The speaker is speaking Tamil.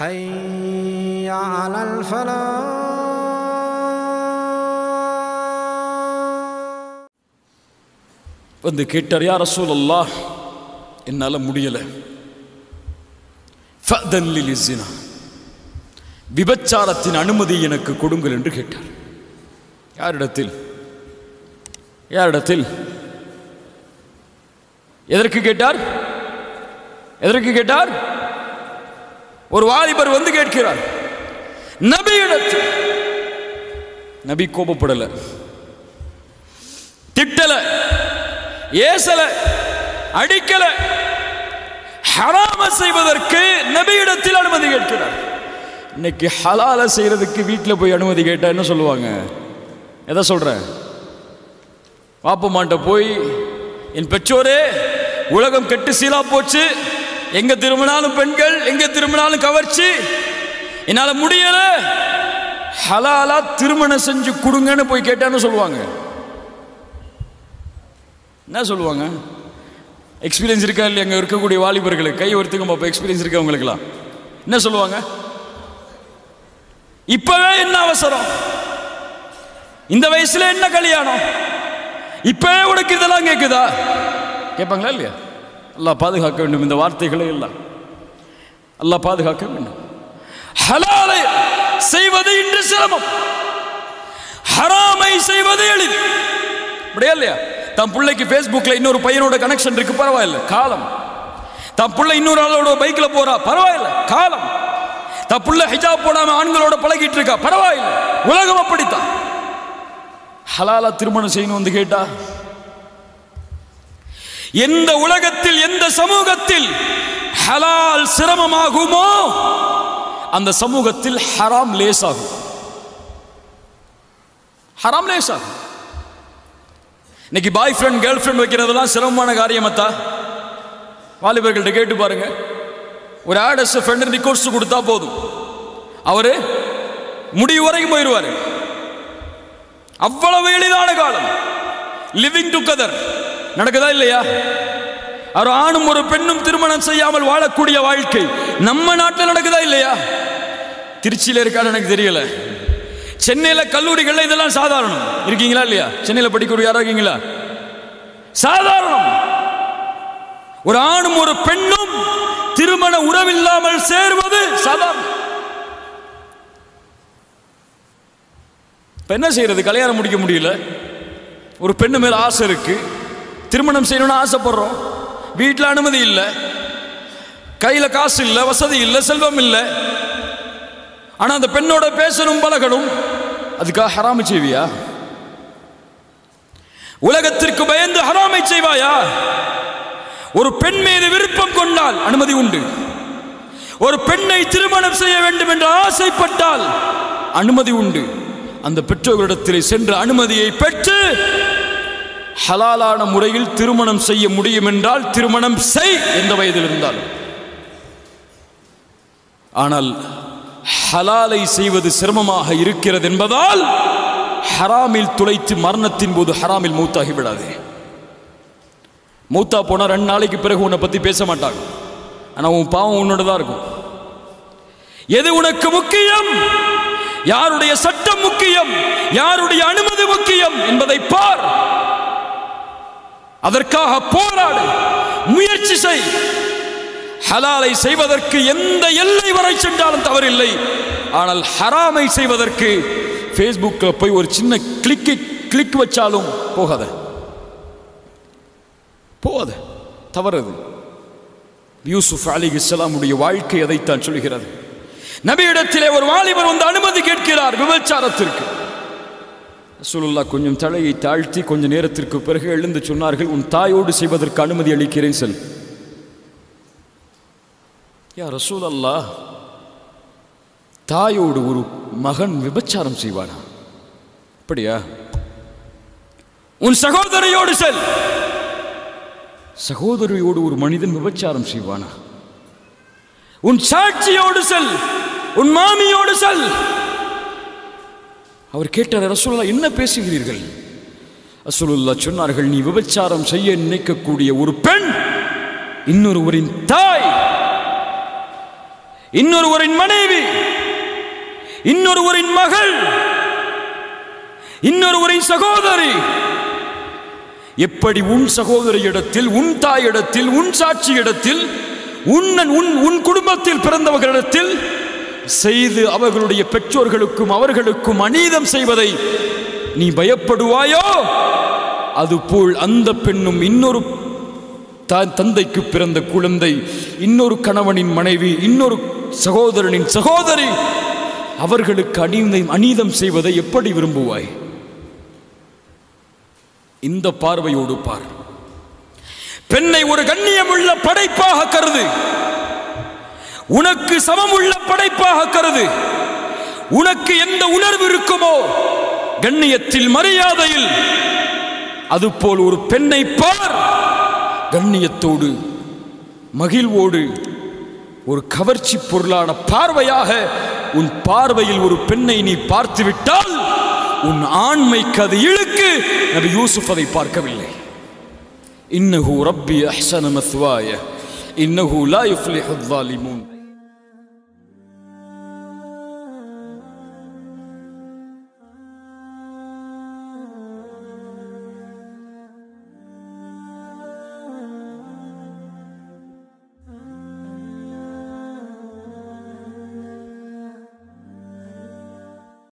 حي على الفلاح வந்து கேட்டார் யார் ரசூல் அல்லாஹ் என்னால் முடியலை ஃபஅதன் லில் இஸ்ஸினா. விபச்சாரத்தின் அனுமதி எனக்கு கொடுங்கள் என்று கேட்டார் யாரிடத்தில் யாரிடத்தில் எதற்கு கேட்டார் எதற்கு கேட்டார் ஒரு வாலிபர் வந்து கேட்கிறார் நபியிடத்தில் நபி கோபப்படல திட்டல ஏசல அடிக்கல. ஹராம செய்வதற்கு நபியிடத்தில் அனுமதி கேட்கிறார். இன்னைக்கு ஹலால செய்யறதுக்கு வீட்டில் போய் அனுமதி கேட்டா என்ன சொல்லுவாங்க? எதை சொல்றேன் வாப்பமாட்ட போய் என் பெற்றோரே உலகம் கெட்டு சீலா போச்சு. எங்க திரும்பினாலும் பெண்கள் எங்க திரும்பினாலும் கவர்ச்சி. என்னால முடியல. ஹலாலா திருமணம் செஞ்சு கொடுங்கன்னு போய் கேட்டான்னு சொல்லுவாங்க. என்ன சொல்லுவாங்க? எக்ஸ்பீரியன்ஸ் இருக்கா இல்லையா? அங்கே இருக்கக்கூடிய வாலிபர்களுக்கு. கை ஒருத்துக்கும் பார்ப்போம் எக்ஸ்பீரியன்ஸ் இருக்கா உங்களுக்குலாம் என்ன சொல்லுவாங்க? இப்பவே என்ன அவசரம்? இந்த வயசுல என்ன கல்யாணம்? இப்பவே உனக்கு இதெல்லாம் கேட்குதா கேட்பாங்களா இல்லையா? அல்லாஹ் பாதுகாக்க வேண்டும். இந்த வார்த்தைகளே எல்லாம் அல்லாஹ் பாதுகாக்க வேண்டும். ஹலாலை செய்வது இன்று சிரமம். ஹராமை செய்வது எளிது. அப்படியா இல்லையா? தன் பிள்ளைக்கு ஃபேஸ்புக்கில் இன்னொரு பையனோட கனெக்ஷன் இருக்கு பரவாயில்ல. காலம். தன் பிள்ளை இன்னொரு ஆளோட பைக்ல போறா பரவாயில்ல. காலம். தன் பிள்ளை ஹிஜாப் போடாம ஆண்களோட பழகிட்டு இருக்கா பரவாயில்ல. உலகம் அப்படித்தான். ஹலாலா திருமணம் செய்யணும் வந்து கேட்டா எந்த உலகத்தில் எந்த சமூகத்தில் ஹலால் சிரமமாகுமோ அந்த சமூகத்தில் ஹராம் லேசாகும். ஹராம் லேசாகும். இன்னைக்கு பாய் ஃப்ரெண்ட் கேர்ள் ஃப்ரெண்ட் வைக்கிறதெல்லாம் சிரமமான காரியமத்தா வாலிபர்கள்ட்ட கேட்டு பாருங்க. ஒரு ஆடஸ் ஃப்ரெண்டு ரிக்வஸ்ட் கொடுத்தா போதும். அவரு முடிவு வரைக்கும் போயிடுவார் அவ்வளவு எளிதான காலம். லிவிங் டுகெதர் நடக்குதா இல்லையா? ஒரு ஆணும் ஒரு பெண்ணும் திருமணம் செய்யாமல் வாழக்கூடிய வாழ்க்கை நம்ம நாட்டில் நடக்குதா இல்லையா? திருச்சியில் இருக்கான்னு எனக்கு தெரியல. சென்னையில் கல்லூரிகளில் இதெல்லாம் சாதாரணம். இருக்கீங்களா இல்லையா? சென்னையில் படிக்கக்கூடிய யாரா இருக்கீங்களா? சாதாரணம். ஒரு ஆணும் ஒரு பெண்ணும் திருமண உறவில்லாமல் சேர்வது சாதாரணம். இப்போ என்ன செய்யறது? கல்யாணம் முடிக்க முடியல. ஒரு பெண்ணு மேல ஆசை இருக்குது திருமணம் செய்யணும்னு ஆசைப்படுறோம். வீட்டில் அனுமதி இல்லை. கையில் காசு இல்லை வசதி இல்லை செல்வம் இல்லை. ஆனால் அந்த பெண்ணோட பேசணும் பழகணும். அதுக்காக ஹராமை செய்வியா? உலகத்திற்கு பயந்து ஹராமை செய்வாயா? ஒரு பெண் மீது விருப்பம் கொண்டால் அனுமதி உண்டு. ஒரு பெண்ணை திருமணம் செய்ய வேண்டும் என்று ஆசைப்பட்டால் அனுமதி உண்டு. அந்த பெற்றோர்களிடத்தில் சென்ற அனுமதியை பெற்று ஹலாலான முறையில் திருமணம் செய்ய முடியும் என்றால் திருமணம் செய் எந்த வயதில் இருந்தாலும். ஆனால் ஹலாலை செய்வது சிரமமாக இருக்கிறது என்பதால் ஹராமில் துளைத்து மரணத்தின் போது ஹராமில் மூத்தாகி விடாது. மூத்தா போனால் ரெண்டு நாளைக்கு பிறகு உன்னை பற்றி பேச மாட்டாங்க. ஆனால் உன் பாவம் உன்னோட தான் இருக்கும். எது உனக்கு முக்கியம்? யாருடைய சட்டம் முக்கியம்? யாருடைய அனுமதி முக்கியம்? என்பதை பார். அதற்காக போராடு முயற்சி செய். ஹலாலை செய்வதற்கு எந்த எல்லை வரை சென்றாலும் தவறில்லை. ஆனால் ஹராமை செய்வதற்கு ஃபேஸ்புக்கில் போய் ஒரு சின்ன கிளிக்கு கிளிக் வச்சாலும் போகாத. போகாத. தவறது. யூசுஃப் அலி இஸ்லாமுடைய வாழ்க்கை அதைத்தான் சொல்கிறது நபியிடத்திலே ஒரு வாலிபர் வந்து அனுமதி கேட்கிறார் விபச்சாரத்திற்கு. ரசூலுல்லா கொஞ்சம் தலையை தாழ்த்தி கொஞ்ச நேரத்திற்கு பிறகு எழுந்து சொன்னார்கள் உன் தாயோடு செய்வதற்கு அனுமதி அளிக்கிறேன் செல். யா ரசூல் அல்லா தாயோடு ஒரு மகன் விபச்சாரம் செய்வானா? அப்படியா? உன் சகோதரியோடு செல். சகோதரியோடு ஒரு மனிதன் விபச்சாரம் செய்வானா? உன் சாட்சியோடு செல். உன் மாமியோடு செல். அவர் கேட்டார் ரசூல்லா என்ன பேசுகிறீர்கள்? ரசூலுல்லா சொன்னார்கள் நீ விபச்சாரம் செய்ய நினைக்கக்கூடிய ஒரு பெண் இன்னொருவரின் தாய் இன்னொருவரின் மனைவி இன்னொருவரின் மகள் இன்னொருவரின் சகோதரி. எப்படி உன் சகோதரி இடத்தில் உன் தாயிடத்தில் உன் சாட்சியிடத்தில் உன்னன் உன் உன் குடும்பத்தில் பிறந்தவர்களிடத்தில் செய்து அவர்களுடைய பெற்றோர்களுக்கும் அவர்களுக்கும் அநீதம் செய்வதை நீ பயப்படுவாயோ? அதுபோல் அந்த பெண்ணும் இன்னொரு தந்தைக்கு பிறந்த குழந்தை இன்னொரு கணவனின் மனைவி இன்னொரு சகோதரனின் சகோதரி அவர்களுக்கு அநீதம் அநீதம் செய்வதை எப்படி விரும்புவாய்? இந்த பார்வையோடு பார். பெண்ணை ஒரு கண்ணியமுள்ள படைப்பாக கருது. உனக்கு சமமுள்ள படைப்பாக கருது உனக்கு எந்த உணர்வு இருக்குமோ கண்ணியத்தில் மரியாதையில் அதுபோல் ஒரு பெண்ணை பார் கண்ணியத்தோடு மகிழ்வோடு ஒரு கவர்ச்சி பொருளான பார்வையாக உன் பார்வையில் ஒரு பெண்ணை நீ பார்த்து விட்டால் உன் ஆண்மைக்கு அது இழுக்கு நபி யூசுப் அதை பார்க்கவில்லை இன்னஹு ரப்பி அஹ்சன மத்வாய இன்னஹு லா யுஃப்லிஹு الظالمون